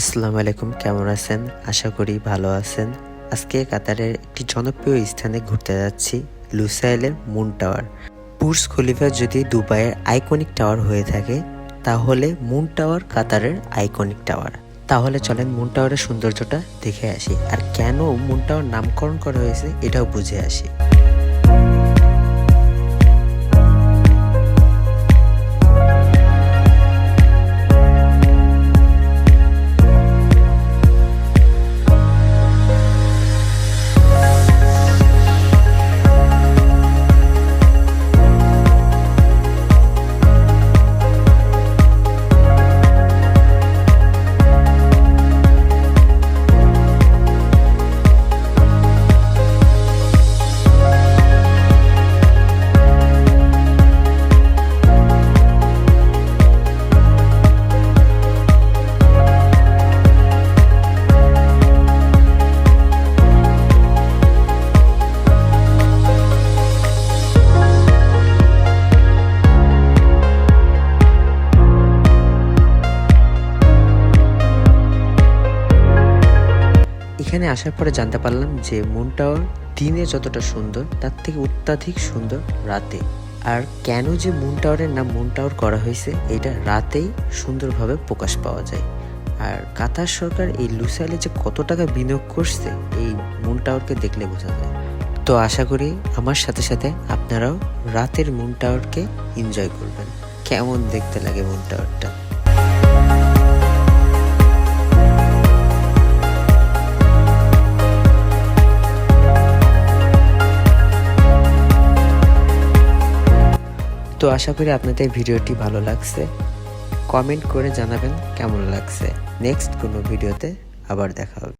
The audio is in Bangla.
আসসালামু আলাইকুম, কেমন আছেন? আশা করি ভালো আছেন। আজকে কাতারের একটি জনপ্রিয় স্থানে ঘুরতে যাচ্ছি লুসাইলের মুন টাওয়ার। বুর্জ খলিফা যদি দুবাইয়ের আইকনিক টাওয়ার হয়ে থাকে, তাহলে মুন টাওয়ার কাতারের আইকনিক টাওয়ার। তাহলে চলেন মুন টাওয়ারের সৌন্দর্যটা দেখে আসি, আর কেন মুন টাওয়ার নামকরণ করা হয়েছে এটাও বুঝে আসি। এখানে আসার পরে জানতে পারলাম যে মুন টাওয়ার দিনে যতটা সুন্দর, তার থেকে অত্যাধিক সুন্দর রাতে। আর কেন যে মুন টাওয়ারের নাম মুন টাওয়ার করা হয়েছে, এটা রাতেই সুন্দরভাবে প্রকাশ পাওয়া যায়। আর কাতার সরকার এই লুসাইলে যে কত টাকা বিনিয়োগ করছে, এই মুন টাওয়ারকে দেখলে বোঝা যায়। তো আশা করি আমার সাথে সাথে আপনারাও রাতের মুন টাওয়ারকে এনজয় করবেন। কেমন দেখতে লাগে মুন টাওয়ারটা আশা করি আপনাদের ভিডিওটি ভালো লাগছে। কমেন্ট করে জানাবেন কেমন লাগছে। নেক্সট কোনো ভিডিওতে আবার দেখা হবে।